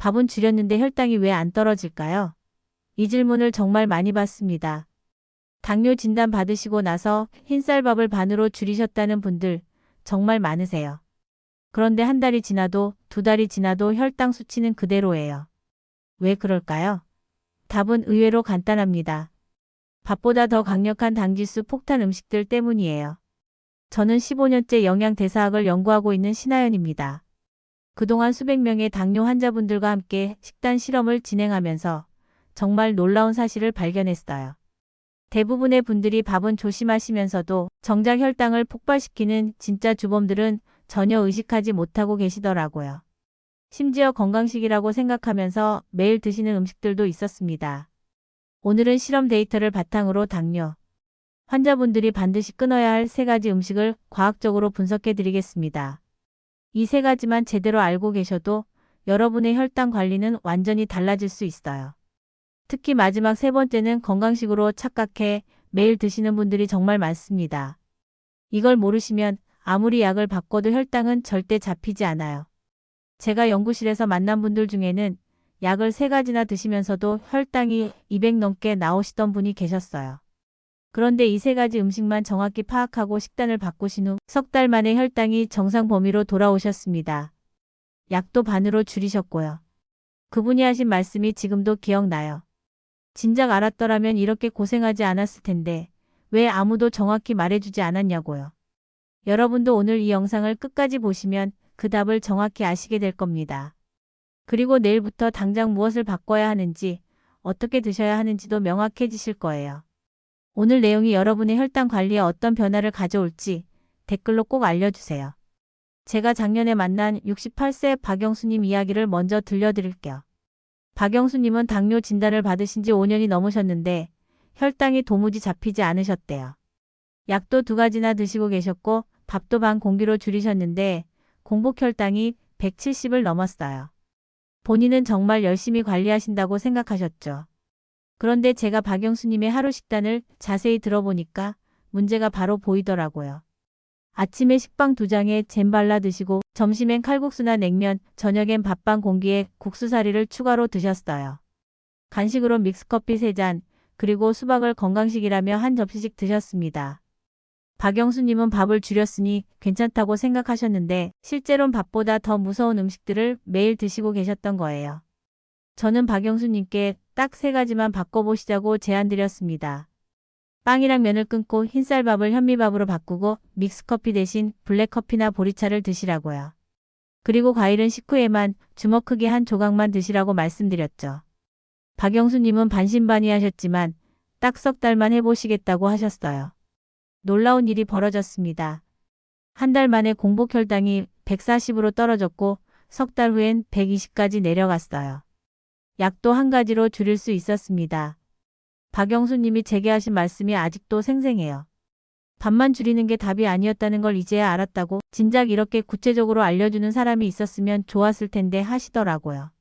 밥은 줄였는데 혈당이 왜 안 떨어질까요? 이 질문을 정말 많이 받습니다. 당뇨 진단 받으시고 나서 흰쌀밥을 반으로 줄이셨다는 분들 정말 많으세요. 그런데 한 달이 지나도 두 달이 지나도 혈당 수치는 그대로예요. 왜 그럴까요? 답은 의외로 간단합니다. 밥보다 더 강력한 당지수 폭탄 음식들 때문이에요. 저는 15년째 영양대사학을 연구하고 있는 신하연입니다. 그동안 수백 명의 당뇨 환자분들과 함께 식단 실험을 진행하면서 정말 놀라운 사실을 발견했어요. 대부분의 분들이 밥은 조심하시면서도 정작 혈당을 폭발시키는 진짜 주범들은 전혀 의식하지 못하고 계시더라고요. 심지어 건강식이라고 생각하면서 매일 드시는 음식들도 있었습니다. 오늘은 실험 데이터를 바탕으로 당뇨 환자분들이 반드시 끊어야 할 세 가지 음식을 과학적으로 분석해 드리겠습니다. 이 세 가지만 제대로 알고 계셔도 여러분의 혈당 관리는 완전히 달라질 수 있어요. 특히 마지막 세 번째는 건강식으로 착각해 매일 드시는 분들이 정말 많습니다. 이걸 모르시면 아무리 약을 바꿔도 혈당은 절대 잡히지 않아요. 제가 연구실에서 만난 분들 중에는 약을 세 가지나 드시면서도 혈당이 200 넘게 나오시던 분이 계셨어요. 그런데 이 세 가지 음식만 정확히 파악하고 식단을 바꾸신 후 석 달 만에 혈당이 정상 범위로 돌아오셨습니다. 약도 반으로 줄이셨고요. 그분이 하신 말씀이 지금도 기억나요. 진작 알았더라면 이렇게 고생하지 않았을 텐데 왜 아무도 정확히 말해주지 않았냐고요. 여러분도 오늘 이 영상을 끝까지 보시면 그 답을 정확히 아시게 될 겁니다. 그리고 내일부터 당장 무엇을 바꿔야 하는지, 어떻게 드셔야 하는지도 명확해지실 거예요. 오늘 내용이 여러분의 혈당 관리에 어떤 변화를 가져올지 댓글로 꼭 알려주세요. 제가 작년에 만난 68세 박영수님 이야기를 먼저 들려드릴게요. 박영수님은 당뇨 진단을 받으신 지 5년이 넘으셨는데 혈당이 도무지 잡히지 않으셨대요. 약도 두 가지나 드시고 계셨고 밥도 반 공기로 줄이셨는데 공복 혈당이 170을 넘었어요. 본인은 정말 열심히 관리하신다고 생각하셨죠. 그런데 제가 박영수님의 하루 식단을 자세히 들어보니까 문제가 바로 보이더라고요. 아침에 식빵 두 장에 잼 발라 드시고 점심엔 칼국수나 냉면, 저녁엔 밥반 공기에 국수사리를 추가로 드셨어요. 간식으로 믹스커피 3잔, 그리고 수박을 건강식이라며 한 접시씩 드셨습니다. 박영수님은 밥을 줄였으니 괜찮다고 생각하셨는데 실제론 밥보다 더 무서운 음식들을 매일 드시고 계셨던 거예요. 저는 박영수님께 딱 세 가지만 바꿔보시자고 제안드렸습니다. 빵이랑 면을 끊고 흰쌀밥을 현미밥으로 바꾸고 믹스커피 대신 블랙커피나 보리차를 드시라고요. 그리고 과일은 식후에만 주먹 크기 한 조각만 드시라고 말씀드렸죠. 박영수님은 반신반의하셨지만 딱 석 달만 해보시겠다고 하셨어요. 놀라운 일이 벌어졌습니다. 한 달 만에 공복 혈당이 140으로 떨어졌고 석 달 후엔 120까지 내려갔어요. 약도 한 가지로 줄일 수 있었습니다. 박영수님이 제게 하신 말씀이 아직도 생생해요. 밥만 줄이는 게 답이 아니었다는 걸 이제야 알았다고 진작 이렇게 구체적으로 알려주는 사람이 있었으면 좋았을 텐데 하시더라고요.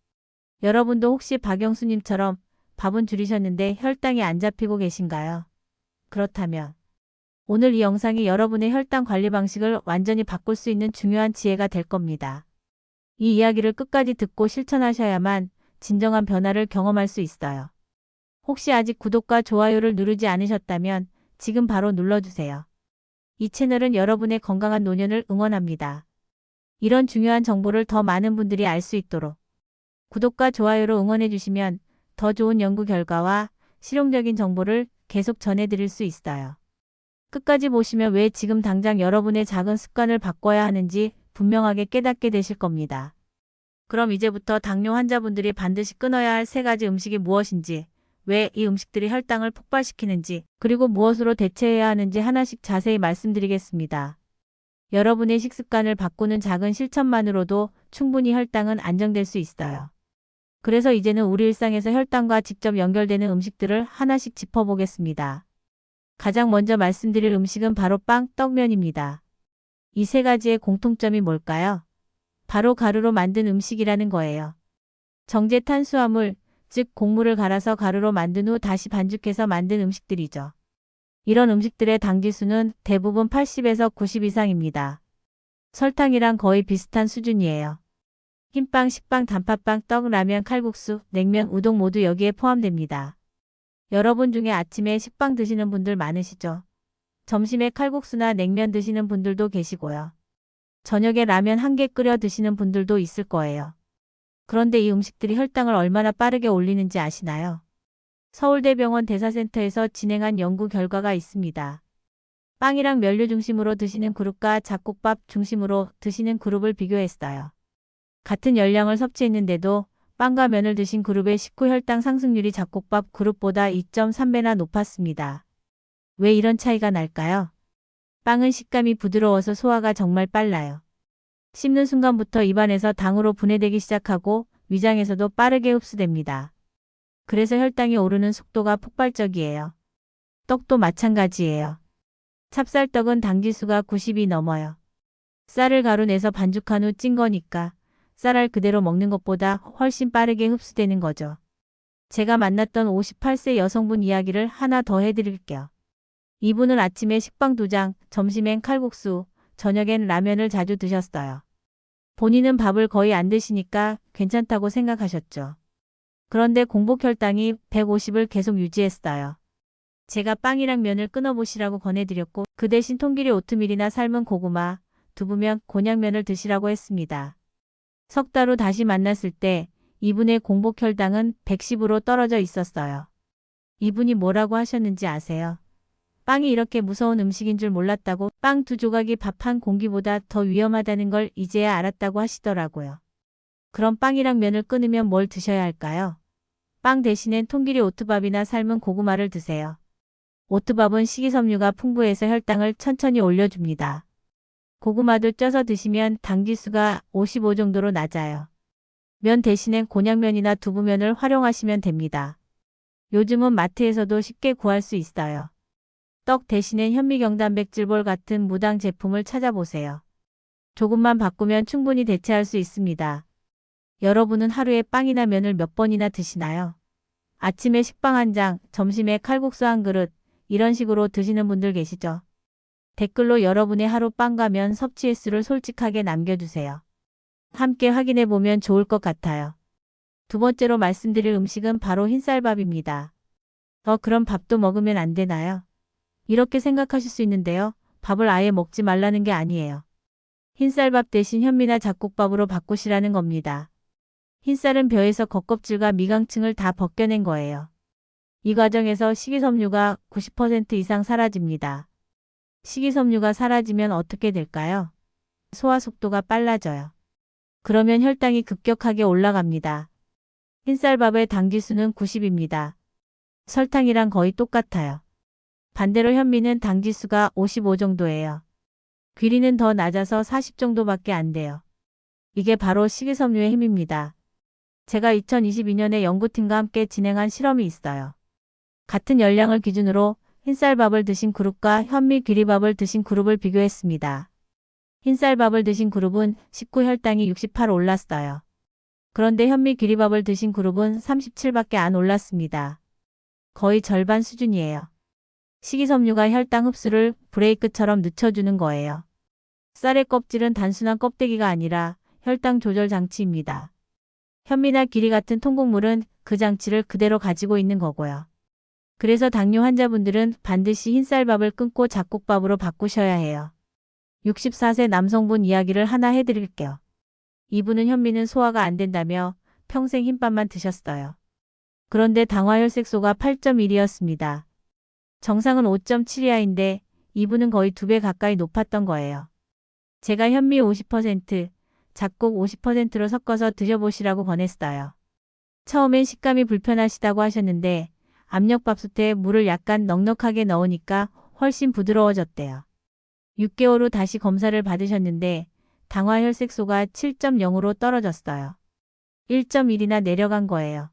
여러분도 혹시 박영수님처럼 밥은 줄이셨는데 혈당이 안 잡히고 계신가요? 그렇다면 오늘 이 영상이 여러분의 혈당 관리 방식을 완전히 바꿀 수 있는 중요한 지혜가 될 겁니다. 이 이야기를 끝까지 듣고 실천하셔야만 진정한 변화를 경험할 수 있어요. 혹시 아직 구독과 좋아요를 누르지 않으셨다면 지금 바로 눌러주세요. 이 채널은 여러분의 건강한 노년을 응원합니다. 이런 중요한 정보를 더 많은 분들이 알 수 있도록 구독과 좋아요로 응원해주시면 더 좋은 연구 결과와 실용적인 정보를 계속 전해드릴 수 있어요. 끝까지 보시면 왜 지금 당장 여러분의 작은 습관을 바꿔야 하는지 분명하게 깨닫게 되실 겁니다. 그럼 이제부터 당뇨 환자분들이 반드시 끊어야 할 세 가지 음식이 무엇인지, 왜 이 음식들이 혈당을 폭발시키는지, 그리고 무엇으로 대체해야 하는지 하나씩 자세히 말씀드리겠습니다. 여러분의 식습관을 바꾸는 작은 실천만으로도 충분히 혈당은 안정될 수 있어요. 그래서 이제는 우리 일상에서 혈당과 직접 연결되는 음식들을 하나씩 짚어보겠습니다. 가장 먼저 말씀드릴 음식은 바로 빵, 떡면입니다. 이 세 가지의 공통점이 뭘까요? 바로 가루로 만든 음식이라는 거예요. 정제 탄수화물, 즉 곡물을 갈아서 가루로 만든 후 다시 반죽해서 만든 음식들이죠. 이런 음식들의 당지수는 대부분 80에서 90 이상입니다. 설탕이랑 거의 비슷한 수준이에요. 흰빵, 식빵, 단팥빵, 떡, 라면, 칼국수, 냉면, 우동 모두 여기에 포함됩니다. 여러분 중에 아침에 식빵 드시는 분들 많으시죠? 점심에 칼국수나 냉면 드시는 분들도 계시고요. 저녁에 라면 한 개 끓여 드시는 분들도 있을 거예요. 그런데 이 음식들이 혈당을 얼마나 빠르게 올리는지 아시나요? 서울대병원 대사센터에서 진행한 연구 결과가 있습니다. 빵이랑 면류 중심으로 드시는 그룹과 잡곡밥 중심으로 드시는 그룹을 비교했어요. 같은 열량을 섭취했는데도 빵과 면을 드신 그룹의 식후 혈당 상승률이 잡곡밥 그룹보다 2.3배나 높았습니다. 왜 이런 차이가 날까요? 빵은 식감이 부드러워서 소화가 정말 빨라요. 씹는 순간부터 입안에서 당으로 분해되기 시작하고 위장에서도 빠르게 흡수됩니다. 그래서 혈당이 오르는 속도가 폭발적이에요. 떡도 마찬가지예요. 찹쌀떡은 당지수가 90이 넘어요. 쌀을 가루 내서 반죽한 후 찐 거니까 쌀알 그대로 먹는 것보다 훨씬 빠르게 흡수되는 거죠. 제가 만났던 58세 여성분 이야기를 하나 더 해드릴게요. 이분은 아침에 식빵 두 장, 점심엔 칼국수, 저녁엔 라면을 자주 드셨어요. 본인은 밥을 거의 안 드시니까 괜찮다고 생각하셨죠. 그런데 공복 혈당이 150을 계속 유지했어요. 제가 빵이랑 면을 끊어보시라고 권해드렸고 그 대신 통기리 오트밀이나 삶은 고구마, 두부면, 곤약면을 드시라고 했습니다. 석 달 후 다시 만났을 때 이분의 공복 혈당은 110으로 떨어져 있었어요. 이분이 뭐라고 하셨는지 아세요? 빵이 이렇게 무서운 음식인 줄 몰랐다고 빵 두 조각이 밥 한 공기보다 더 위험하다는 걸 이제야 알았다고 하시더라고요. 그럼 빵이랑 면을 끊으면 뭘 드셔야 할까요? 빵 대신엔 통기리 오트밥이나 삶은 고구마를 드세요. 오트밥은 식이섬유가 풍부해서 혈당을 천천히 올려줍니다. 고구마도 쪄서 드시면 당지수가 55 정도로 낮아요. 면 대신엔 곤약면이나 두부면을 활용하시면 됩니다. 요즘은 마트에서도 쉽게 구할 수 있어요. 떡 대신엔 현미경단백질볼 같은 무당 제품을 찾아보세요. 조금만 바꾸면 충분히 대체할 수 있습니다. 여러분은 하루에 빵이나 면을 몇 번이나 드시나요? 아침에 식빵 한 장, 점심에 칼국수 한 그릇, 이런 식으로 드시는 분들 계시죠? 댓글로 여러분의 하루 빵과 면 섭취 횟수를 솔직하게 남겨주세요. 함께 확인해 보면 좋을 것 같아요. 두 번째로 말씀드릴 음식은 바로 흰쌀밥입니다. 어, 그럼 밥도 먹으면 안 되나요? 이렇게 생각하실 수 있는데요. 밥을 아예 먹지 말라는 게 아니에요. 흰쌀밥 대신 현미나 잡곡밥으로 바꾸시라는 겁니다. 흰쌀은 벼에서 겉껍질과 미강층을 다 벗겨낸 거예요. 이 과정에서 식이섬유가 90% 이상 사라집니다. 식이섬유가 사라지면 어떻게 될까요? 소화 속도가 빨라져요. 그러면 혈당이 급격하게 올라갑니다. 흰쌀밥의 당지수는 90입니다. 설탕이랑 거의 똑같아요. 반대로 현미는 당지수가 55 정도예요. 귀리는 더 낮아서 40 정도밖에 안 돼요. 이게 바로 식이섬유의 힘입니다. 제가 2022년에 연구팀과 함께 진행한 실험이 있어요. 같은 열량을 기준으로 흰쌀밥을 드신 그룹과 현미 귀리밥을 드신 그룹을 비교했습니다. 흰쌀밥을 드신 그룹은 식후 혈당이 68 올랐어요. 그런데 현미 귀리밥을 드신 그룹은 37밖에 안 올랐습니다. 거의 절반 수준이에요. 식이섬유가 혈당 흡수를 브레이크처럼 늦춰주는 거예요. 쌀의 껍질은 단순한 껍데기가 아니라 혈당 조절 장치입니다. 현미나 귀리 같은 통곡물은 그 장치를 그대로 가지고 있는 거고요. 그래서 당뇨 환자분들은 반드시 흰쌀밥을 끊고 잡곡밥으로 바꾸셔야 해요. 64세 남성분 이야기를 하나 해드릴게요. 이분은 현미는 소화가 안 된다며 평생 흰밥만 드셨어요. 그런데 당화혈색소가 8.1이었습니다. 정상은 5.7 이하인데 이분은 거의 두 배 가까이 높았던 거예요. 제가 현미 50%, 잡곡 50%로 섞어서 드셔보시라고 권했어요. 처음엔 식감이 불편하시다고 하셨는데 압력밥솥에 물을 약간 넉넉하게 넣으니까 훨씬 부드러워졌대요. 6개월 후 다시 검사를 받으셨는데 당화혈색소가 7.0으로 떨어졌어요. 1.1이나 내려간 거예요.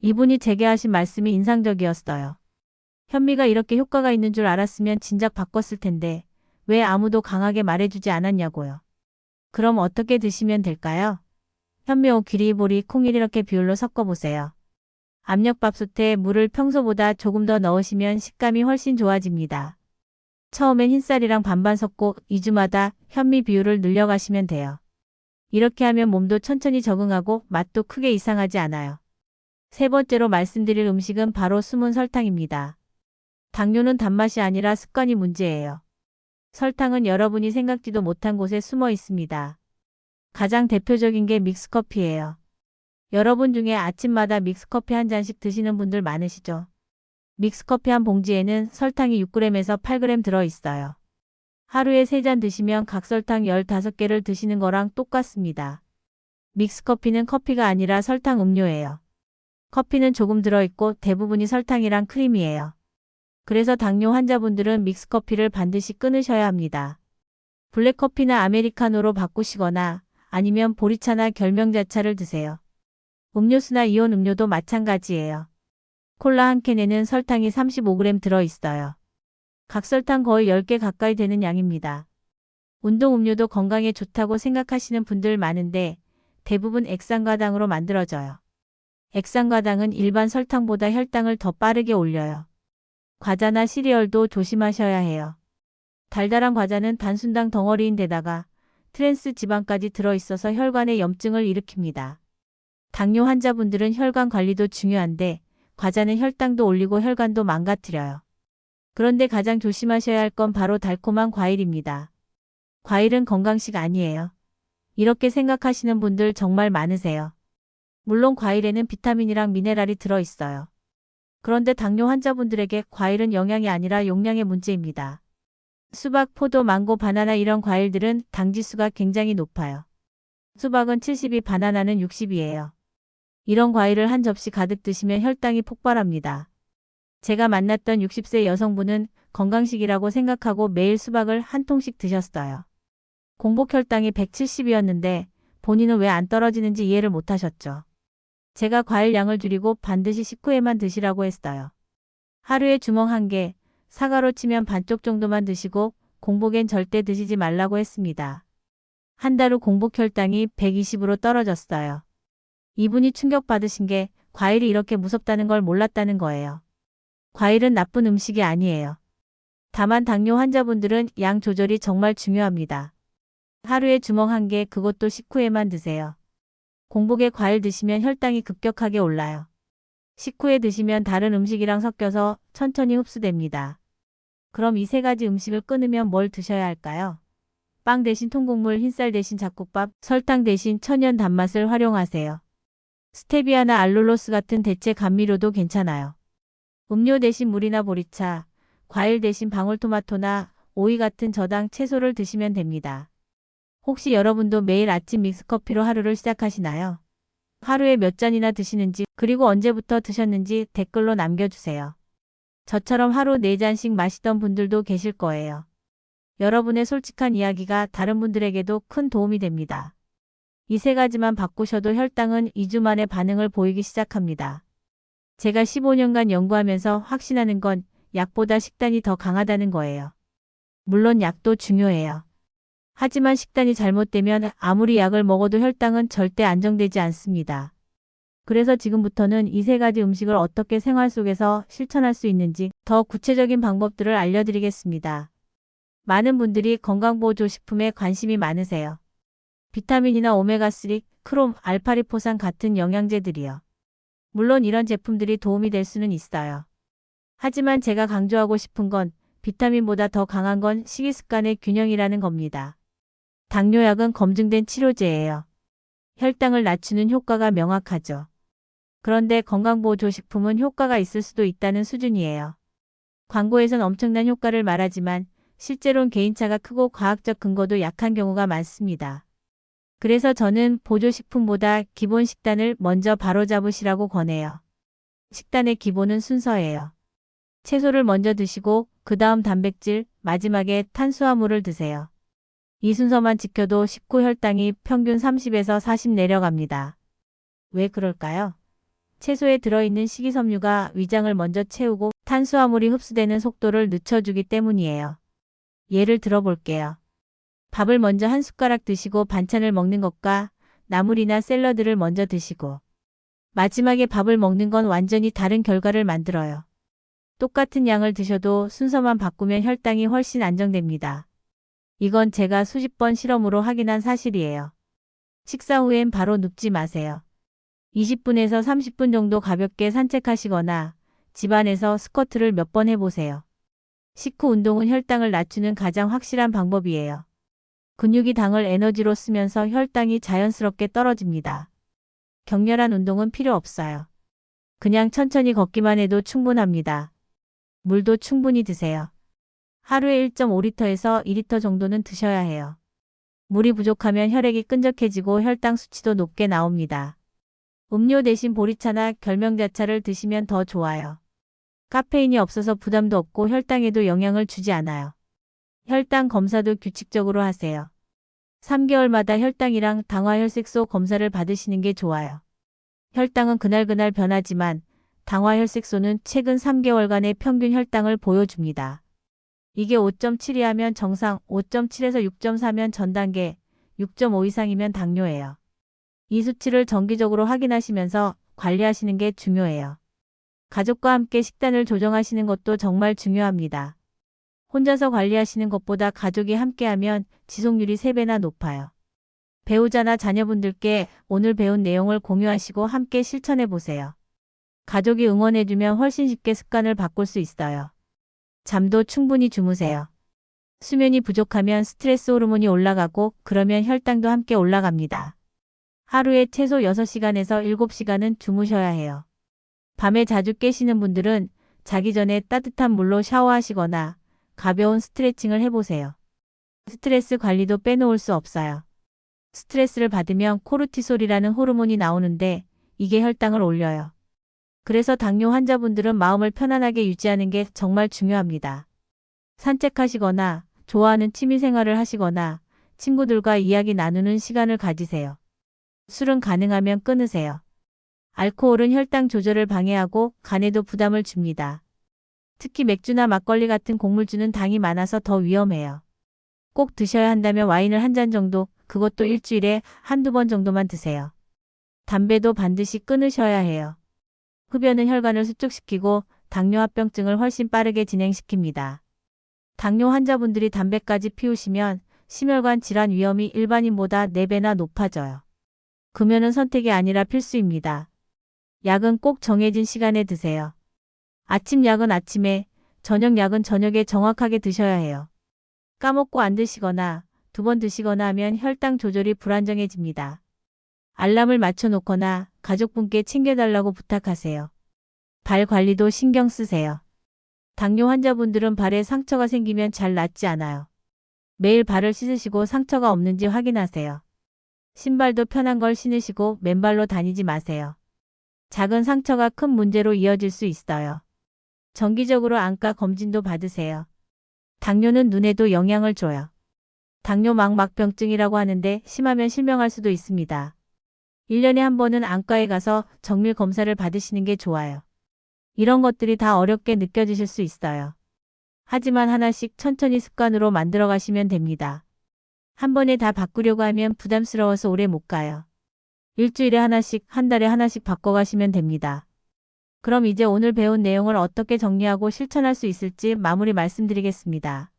이분이 제게 하신 말씀이 인상적이었어요. 현미가 이렇게 효과가 있는 줄 알았으면 진작 바꿨을 텐데 왜 아무도 강하게 말해주지 않았냐고요. 그럼 어떻게 드시면 될까요? 현미오 귀리보리 콩일 이렇게 비율로 섞어보세요. 압력밥솥에 물을 평소보다 조금 더 넣으시면 식감이 훨씬 좋아집니다. 처음엔 흰쌀이랑 반반 섞고 2주마다 현미 비율을 늘려가시면 돼요. 이렇게 하면 몸도 천천히 적응하고 맛도 크게 이상하지 않아요. 세 번째로 말씀드릴 음식은 바로 숨은 설탕입니다. 당뇨는 단맛이 아니라 습관이 문제예요. 설탕은 여러분이 생각지도 못한 곳에 숨어 있습니다. 가장 대표적인 게 믹스커피예요. 여러분 중에 아침마다 믹스커피 한 잔씩 드시는 분들 많으시죠? 믹스커피 한 봉지에는 설탕이 6g에서 8g 들어 있어요. 하루에 3잔 드시면 각설탕 15개를 드시는 거랑 똑같습니다. 믹스커피는 커피가 아니라 설탕 음료예요. 커피는 조금 들어있고 대부분이 설탕이랑 크림이에요. 그래서 당뇨 환자분들은 믹스커피를 반드시 끊으셔야 합니다. 블랙커피나 아메리카노로 바꾸시거나 아니면 보리차나 결명자차를 드세요. 음료수나 이온 음료도 마찬가지예요. 콜라 한 캔에는 설탕이 35g 들어있어요. 각설탕 거의 10개 가까이 되는 양입니다. 운동 음료도 건강에 좋다고 생각하시는 분들 많은데 대부분 액상과당으로 만들어져요. 액상과당은 일반 설탕보다 혈당을 더 빠르게 올려요. 과자나 시리얼도 조심하셔야 해요. 달달한 과자는 단순당 덩어리인데다가 트랜스 지방까지 들어있어서 혈관에 염증을 일으킵니다. 당뇨 환자분들은 혈관 관리도 중요한데 과자는 혈당도 올리고 혈관도 망가뜨려요. 그런데 가장 조심하셔야 할 건 바로 달콤한 과일입니다. 과일은 건강식 아니에요. 이렇게 생각하시는 분들 정말 많으세요. 물론 과일에는 비타민이랑 미네랄이 들어있어요. 그런데 당뇨 환자분들에게 과일은 영양이 아니라 용량의 문제입니다. 수박, 포도, 망고, 바나나 이런 과일들은 당지수가 굉장히 높아요. 수박은 70이, 바나나는 60이에요. 이런 과일을 한 접시 가득 드시면 혈당이 폭발합니다. 제가 만났던 60세 여성분은 건강식이라고 생각하고 매일 수박을 한 통씩 드셨어요. 공복 혈당이 170이었는데 본인은 왜 안 떨어지는지 이해를 못 하셨죠. 제가 과일 양을 줄이고 반드시 식후에만 드시라고 했어요. 하루에 주먹 한 개, 사과로 치면 반쪽 정도만 드시고 공복엔 절대 드시지 말라고 했습니다. 한 달 후 공복 혈당이 120으로 떨어졌어요. 이분이 충격받으신 게 과일이 이렇게 무섭다는 걸 몰랐다는 거예요. 과일은 나쁜 음식이 아니에요. 다만 당뇨 환자분들은 양 조절이 정말 중요합니다. 하루에 주먹 한 개 그것도 식후에만 드세요. 공복에 과일 드시면 혈당이 급격하게 올라요. 식후에 드시면 다른 음식이랑 섞여서 천천히 흡수됩니다. 그럼 이 세 가지 음식을 끊으면 뭘 드셔야 할까요? 빵 대신 통곡물, 흰쌀 대신 잡곡밥, 설탕 대신 천연 단맛을 활용하세요. 스테비아나 알룰로스 같은 대체 감미료도 괜찮아요. 음료 대신 물이나 보리차, 과일 대신 방울토마토나 오이 같은 저당 채소를 드시면 됩니다. 혹시 여러분도 매일 아침 믹스커피로 하루를 시작하시나요? 하루에 몇 잔이나 드시는지 그리고 언제부터 드셨는지 댓글로 남겨주세요. 저처럼 하루 4잔씩 마시던 분들도 계실 거예요. 여러분의 솔직한 이야기가 다른 분들에게도 큰 도움이 됩니다. 이 세 가지만 바꾸셔도 혈당은 2주 만에 반응을 보이기 시작합니다. 제가 15년간 연구하면서 확신하는 건 약보다 식단이 더 강하다는 거예요. 물론 약도 중요해요. 하지만 식단이 잘못되면 아무리 약을 먹어도 혈당은 절대 안정되지 않습니다. 그래서 지금부터는 이 세 가지 음식을 어떻게 생활 속에서 실천할 수 있는지 더 구체적인 방법들을 알려드리겠습니다. 많은 분들이 건강보조식품에 관심이 많으세요. 비타민이나 오메가3, 크롬, 알파리포산 같은 영양제들이요. 물론 이런 제품들이 도움이 될 수는 있어요. 하지만 제가 강조하고 싶은 건 비타민보다 더 강한 건 식이습관의 균형이라는 겁니다. 당뇨약은 검증된 치료제예요. 혈당을 낮추는 효과가 명확하죠. 그런데 건강보조식품은 효과가 있을 수도 있다는 수준이에요. 광고에선 엄청난 효과를 말하지만 실제론 개인차가 크고 과학적 근거도 약한 경우가 많습니다. 그래서 저는 보조식품보다 기본 식단을 먼저 바로잡으시라고 권해요. 식단의 기본은 순서예요. 채소를 먼저 드시고 그 다음 단백질, 마지막에 탄수화물을 드세요. 이 순서만 지켜도 식후 혈당이 평균 30에서 40 내려갑니다. 왜 그럴까요? 채소에 들어있는 식이섬유가 위장을 먼저 채우고 탄수화물이 흡수되는 속도를 늦춰주기 때문이에요. 예를 들어 볼게요. 밥을 먼저 한 숟가락 드시고 반찬을 먹는 것과 나물이나 샐러드를 먼저 드시고 마지막에 밥을 먹는 건 완전히 다른 결과를 만들어요. 똑같은 양을 드셔도 순서만 바꾸면 혈당이 훨씬 안정됩니다. 이건 제가 수십 번 실험으로 확인한 사실이에요. 식사 후엔 바로 눕지 마세요. 20분에서 30분 정도 가볍게 산책하시거나 집안에서 스쿼트를 몇 번 해보세요. 식후 운동은 혈당을 낮추는 가장 확실한 방법이에요. 근육이 당을 에너지로 쓰면서 혈당이 자연스럽게 떨어집니다. 격렬한 운동은 필요 없어요. 그냥 천천히 걷기만 해도 충분합니다. 물도 충분히 드세요. 하루에 1.5리터에서 2리터 정도는 드셔야 해요. 물이 부족하면 혈액이 끈적해지고 혈당 수치도 높게 나옵니다. 음료 대신 보리차나 결명자차를 드시면 더 좋아요. 카페인이 없어서 부담도 없고 혈당에도 영향을 주지 않아요. 혈당 검사도 규칙적으로 하세요. 3개월마다 혈당이랑 당화혈색소 검사를 받으시는 게 좋아요. 혈당은 그날그날 변하지만 당화혈색소는 최근 3개월간의 평균 혈당을 보여줍니다. 이게 5.7 이 하면 정상, 5.7에서 6.4면 전 단계, 6.5 이상이면 당뇨예요. 이 수치를 정기적으로 확인하시면서 관리하시는 게 중요해요. 가족과 함께 식단을 조정하시는 것도 정말 중요합니다. 혼자서 관리하시는 것보다 가족이 함께하면 지속률이 3배나 높아요. 배우자나 자녀분들께 오늘 배운 내용을 공유하시고 함께 실천해 보세요. 가족이 응원해주면 훨씬 쉽게 습관을 바꿀 수 있어요. 잠도 충분히 주무세요. 수면이 부족하면 스트레스 호르몬이 올라가고 그러면 혈당도 함께 올라갑니다. 하루에 최소 6시간에서 7시간은 주무셔야 해요. 밤에 자주 깨시는 분들은 자기 전에 따뜻한 물로 샤워하시거나 가벼운 스트레칭을 해보세요. 스트레스 관리도 빼놓을 수 없어요. 스트레스를 받으면 코르티솔이라는 호르몬이 나오는데 이게 혈당을 올려요. 그래서 당뇨 환자분들은 마음을 편안하게 유지하는 게 정말 중요합니다. 산책하시거나 좋아하는 취미 생활을 하시거나 친구들과 이야기 나누는 시간을 가지세요. 술은 가능하면 끊으세요. 알코올은 혈당 조절을 방해하고 간에도 부담을 줍니다. 특히 맥주나 막걸리 같은 곡물주는 당이 많아서 더 위험해요. 꼭 드셔야 한다면 와인을 한 잔 정도, 그것도 일주일에 한두 번 정도만 드세요. 담배도 반드시 끊으셔야 해요. 흡연은 혈관을 수축시키고 당뇨합병증을 훨씬 빠르게 진행시킵니다. 당뇨 환자분들이 담배까지 피우시면 심혈관 질환 위험이 일반인보다 4배나 높아져요. 금연은 선택이 아니라 필수입니다. 약은 꼭 정해진 시간에 드세요. 아침 약은 아침에, 저녁 약은 저녁에 정확하게 드셔야 해요. 까먹고 안 드시거나 두 번 드시거나 하면 혈당 조절이 불안정해집니다. 알람을 맞춰 놓거나 가족분께 챙겨달라고 부탁하세요. 발 관리도 신경 쓰세요. 당뇨 환자분들은 발에 상처가 생기면 잘 낫지 않아요. 매일 발을 씻으시고 상처가 없는지 확인하세요. 신발도 편한 걸 신으시고 맨발로 다니지 마세요. 작은 상처가 큰 문제로 이어질 수 있어요. 정기적으로 안과 검진도 받으세요. 당뇨는 눈에도 영향을 줘요. 당뇨 망막병증이라고 하는데 심하면 실명할 수도 있습니다. 1년에 한 번은 안과에 가서 정밀 검사를 받으시는 게 좋아요. 이런 것들이 다 어렵게 느껴지실 수 있어요. 하지만 하나씩 천천히 습관으로 만들어 가시면 됩니다. 한 번에 다 바꾸려고 하면 부담스러워서 오래 못 가요. 일주일에 하나씩, 한 달에 하나씩 바꿔 가시면 됩니다. 그럼 이제 오늘 배운 내용을 어떻게 정리하고 실천할 수 있을지 마무리 말씀드리겠습니다.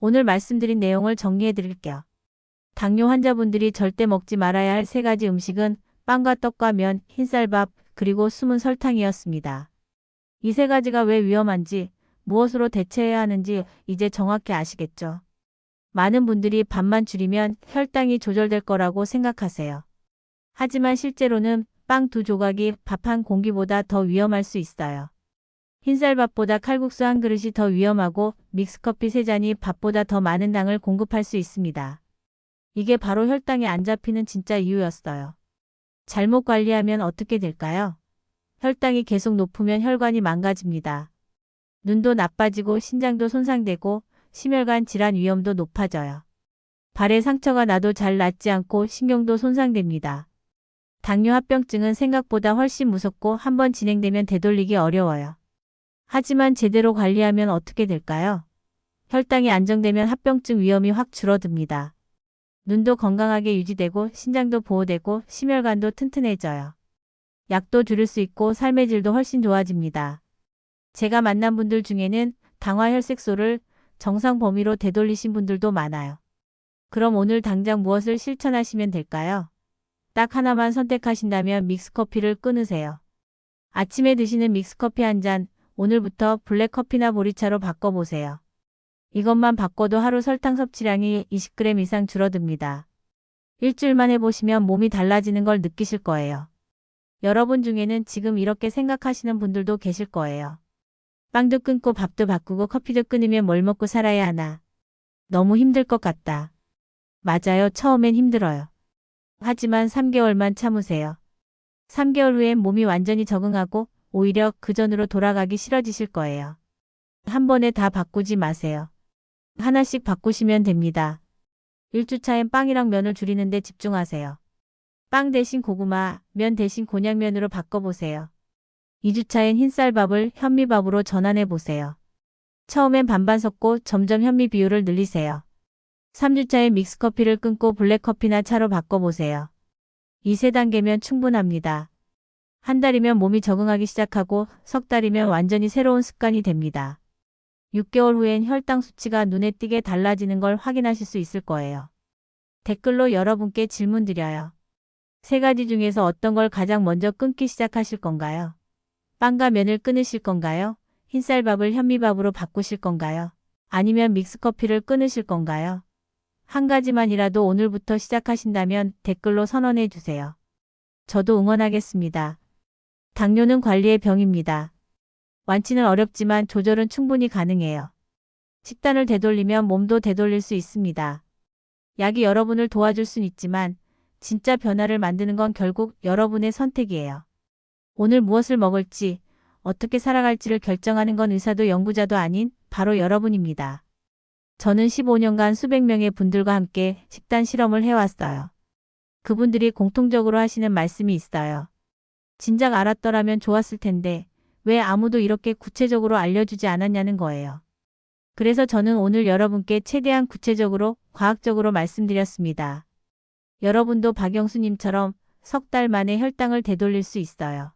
오늘 말씀드린 내용을 정리해 드릴게요. 당뇨 환자분들이 절대 먹지 말아야 할 세 가지 음식은 빵과 떡과 면, 흰쌀밥, 그리고 숨은 설탕이었습니다. 이 세 가지가 왜 위험한지, 무엇으로 대체해야 하는지 이제 정확히 아시겠죠? 많은 분들이 밥만 줄이면 혈당이 조절될 거라고 생각하세요. 하지만 실제로는 빵 두 조각이 밥 한 공기보다 더 위험할 수 있어요. 흰쌀밥보다 칼국수 한 그릇이 더 위험하고 믹스커피 세 잔이 밥보다 더 많은 당을 공급할 수 있습니다. 이게 바로 혈당이 안 잡히는 진짜 이유였어요. 잘못 관리하면 어떻게 될까요? 혈당이 계속 높으면 혈관이 망가집니다. 눈도 나빠지고 신장도 손상되고 심혈관 질환 위험도 높아져요. 발에 상처가 나도 잘 낫지 않고 신경도 손상됩니다. 당뇨 합병증은 생각보다 훨씬 무섭고 한번 진행되면 되돌리기 어려워요. 하지만 제대로 관리하면 어떻게 될까요? 혈당이 안정되면 합병증 위험이 확 줄어듭니다. 눈도 건강하게 유지되고 신장도 보호되고 심혈관도 튼튼해져요. 약도 줄일 수 있고 삶의 질도 훨씬 좋아집니다. 제가 만난 분들 중에는 당화혈색소를 정상 범위로 되돌리신 분들도 많아요. 그럼 오늘 당장 무엇을 실천하시면 될까요? 딱 하나만 선택하신다면 믹스커피를 끊으세요. 아침에 드시는 믹스커피 한 잔, 오늘부터 블랙커피나 보리차로 바꿔보세요. 이것만 바꿔도 하루 설탕 섭취량이 20g 이상 줄어듭니다. 일주일만 해보시면 몸이 달라지는 걸 느끼실 거예요. 여러분 중에는 지금 이렇게 생각하시는 분들도 계실 거예요. 빵도 끊고 밥도 바꾸고 커피도 끊으면 뭘 먹고 살아야 하나. 너무 힘들 것 같다. 맞아요. 처음엔 힘들어요. 하지만 3개월만 참으세요. 3개월 후엔 몸이 완전히 적응하고 오히려 그 전으로 돌아가기 싫어지실 거예요. 한 번에 다 바꾸지 마세요. 하나씩 바꾸시면 됩니다. 1주차엔 빵이랑 면을 줄이는데 집중하세요. 빵 대신 고구마, 면 대신 곤약면으로 바꿔보세요. 2주차엔 흰쌀밥을 현미밥으로 전환해 보세요. 처음엔 반반 섞고 점점 현미 비율을 늘리세요. 3주차엔 믹스커피를 끊고 블랙커피나 차로 바꿔보세요. 이세 단계면 충분합니다. 한 달이면 몸이 적응하기 시작하고 석 달이면 완전히 새로운 습관이 됩니다. 6개월 후엔 혈당 수치가 눈에 띄게 달라지는 걸 확인하실 수 있을 거예요. 댓글로 여러분께 질문 드려요. 세 가지 중에서 어떤 걸 가장 먼저 끊기 시작하실 건가요? 빵과 면을 끊으실 건가요? 흰쌀밥을 현미밥으로 바꾸실 건가요? 아니면 믹스커피를 끊으실 건가요? 한 가지만이라도 오늘부터 시작하신다면 댓글로 선언해 주세요. 저도 응원하겠습니다. 당뇨는 관리의 병입니다. 완치는 어렵지만 조절은 충분히 가능해요. 식단을 되돌리면 몸도 되돌릴 수 있습니다. 약이 여러분을 도와줄 순 있지만 진짜 변화를 만드는 건 결국 여러분의 선택이에요. 오늘 무엇을 먹을지, 어떻게 살아갈지를 결정하는 건 의사도 연구자도 아닌 바로 여러분입니다. 저는 15년간 수백 명의 분들과 함께 식단 실험을 해왔어요. 그분들이 공통적으로 하시는 말씀이 있어요. 진작 알았더라면 좋았을 텐데 왜 아무도 이렇게 구체적으로 알려주지 않았냐는 거예요. 그래서 저는 오늘 여러분께 최대한 구체적으로 과학적으로 말씀드렸습니다. 여러분도 박영수님처럼 석 달 만에 혈당을 되돌릴 수 있어요.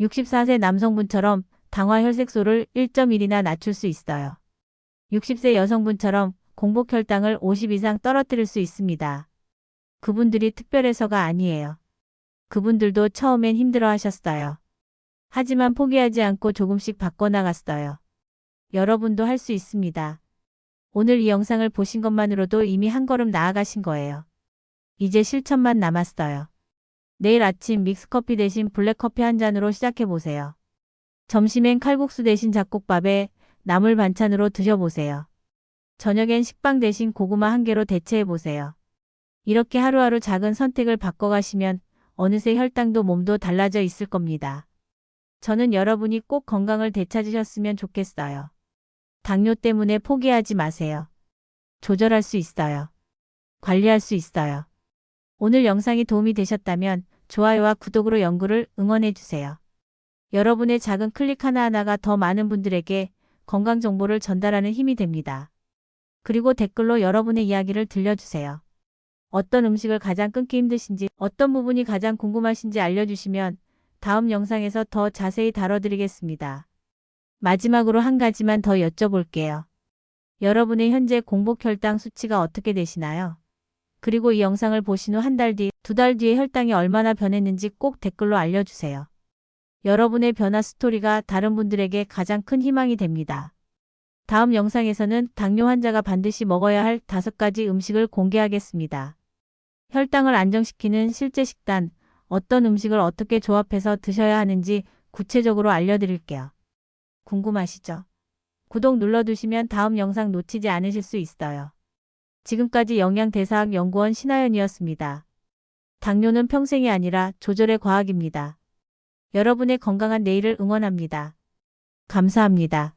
64세 남성분처럼 당화 혈색소를 1.1이나 낮출 수 있어요. 60세 여성분처럼 공복 혈당을 50 이상 떨어뜨릴 수 있습니다. 그분들이 특별해서가 아니에요. 그분들도 처음엔 힘들어 하셨어요. 하지만 포기하지 않고 조금씩 바꿔나갔어요. 여러분도 할 수 있습니다. 오늘 이 영상을 보신 것만으로도 이미 한 걸음 나아가신 거예요. 이제 실천만 남았어요. 내일 아침 믹스커피 대신 블랙커피 한 잔으로 시작해보세요. 점심엔 칼국수 대신 잡곡밥에 나물 반찬으로 드셔보세요. 저녁엔 식빵 대신 고구마 한 개로 대체해보세요. 이렇게 하루하루 작은 선택을 바꿔가시면 어느새 혈당도 몸도 달라져 있을 겁니다. 저는 여러분이 꼭 건강을 되찾으셨으면 좋겠어요. 당뇨 때문에 포기하지 마세요. 조절할 수 있어요. 관리할 수 있어요. 오늘 영상이 도움이 되셨다면 좋아요와 구독으로 연구를 응원해주세요. 여러분의 작은 클릭 하나하나가 더 많은 분들에게 건강 정보를 전달하는 힘이 됩니다. 그리고 댓글로 여러분의 이야기를 들려주세요. 어떤 음식을 가장 끊기 힘드신지, 어떤 부분이 가장 궁금하신지 알려주시면 다음 영상에서 더 자세히 다뤄드리겠습니다. 마지막으로 한 가지만 더 여쭤볼게요. 여러분의 현재 공복 혈당 수치가 어떻게 되시나요? 그리고 이 영상을 보신 후 한 달 뒤, 두 달 뒤에 혈당이 얼마나 변했는지 꼭 댓글로 알려주세요. 여러분의 변화 스토리가 다른 분들에게 가장 큰 희망이 됩니다. 다음 영상에서는 당뇨 환자가 반드시 먹어야 할 다섯 가지 음식을 공개하겠습니다. 혈당을 안정시키는 실제 식단, 어떤 음식을 어떻게 조합해서 드셔야 하는지 구체적으로 알려드릴게요. 궁금하시죠? 구독 눌러두시면 다음 영상 놓치지 않으실 수 있어요. 지금까지 영양대사학 연구원 신하연이었습니다. 당뇨는 평생이 아니라 조절의 과학입니다. 여러분의 건강한 내일을 응원합니다. 감사합니다.